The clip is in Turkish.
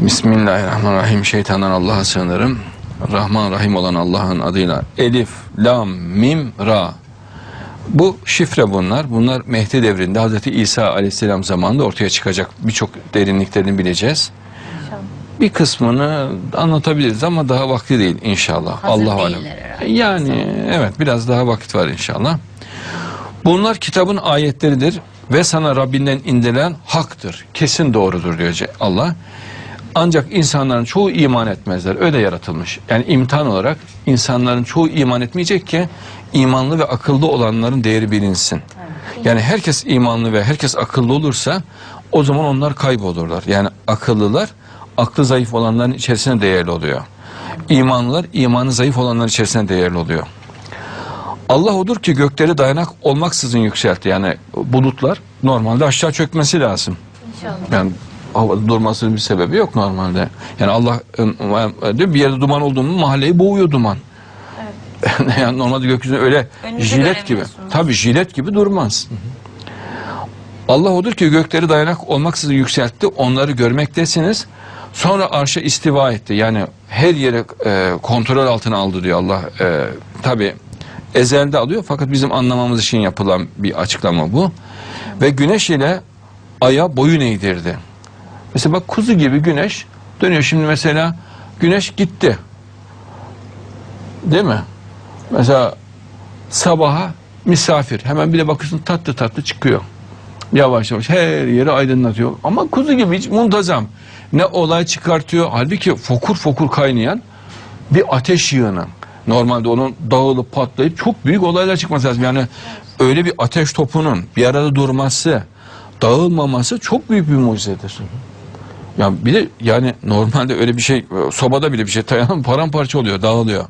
Bismillahirrahmanirrahim. Şeytandan Allah'a sığınırım. Rahman Rahim olan Allah'ın adıyla. Elif, Lam, Mim, Ra. Bu şifre bunlar. Bunlar Mehdi devrinde Hz. İsa aleyhisselam zamanında ortaya çıkacak. Birçok derinliklerini bileceğiz. Bir kısmını anlatabiliriz ama daha vakti değil inşallah. Hazır Allah herhalde. Yani evet biraz daha vakit var inşallah. Bunlar kitabın ayetleridir ve sana Rabbinden indirilen haktır. Kesin doğrudur diyor Allah. Ancak insanların çoğu iman etmezler. Öyle yaratılmış. Yani imtihan olarak insanların çoğu iman etmeyecek ki imanlı ve akıllı olanların değeri bilinsin. Yani herkes imanlı ve herkes akıllı olursa o zaman onlar kaybolurlar. Yani akıllılar aklı zayıf olanların içerisine değerli oluyor. İmanlılar imanı zayıf olanların içerisine değerli oluyor. Allah odur ki gökleri dayanak olmaksızın yükseltti. Yani bulutlar normalde aşağı çökmesi lazım. İnşallah. Yani durmasının bir sebebi yok normalde. Yani Allah diyor bir yerde duman olduğu mu mahalleyi boğuyor duman. yani normalde gökyüzünde öyle Önünüzü jilet gibi. Tabii jilet gibi durmaz. Allah odur ki gökleri dayanak olmaksızın yükseltti. Onları görmektesiniz. Sonra arşa istiva etti. Yani her yere e, kontrol altına aldı diyor Allah. E, Tabi ezelde alıyor fakat bizim anlamamız için yapılan bir açıklama bu. Ve güneş ile aya boyun eğdirdi. Mesela bak kuzu gibi güneş dönüyor. Şimdi mesela güneş gitti. Değil mi? Mesela sabaha misafir. Hemen bir de bakıyorsun tatlı tatlı çıkıyor. Yavaş yavaş her yeri aydınlatıyor. Ama kuzu gibi hiç muntazam. Ne olay çıkartıyor. Halbuki fokur fokur kaynayan bir ateş yığını. Normalde onun dağılıp patlayıp çok büyük olaylar çıkması lazım. Yani öyle bir ateş topunun bir arada durması, dağılmaması çok büyük bir mucizedir. Ya bir de yani normalde öyle bir şey sobada bile bir şey dayanan paramparça oluyor, dağılıyor.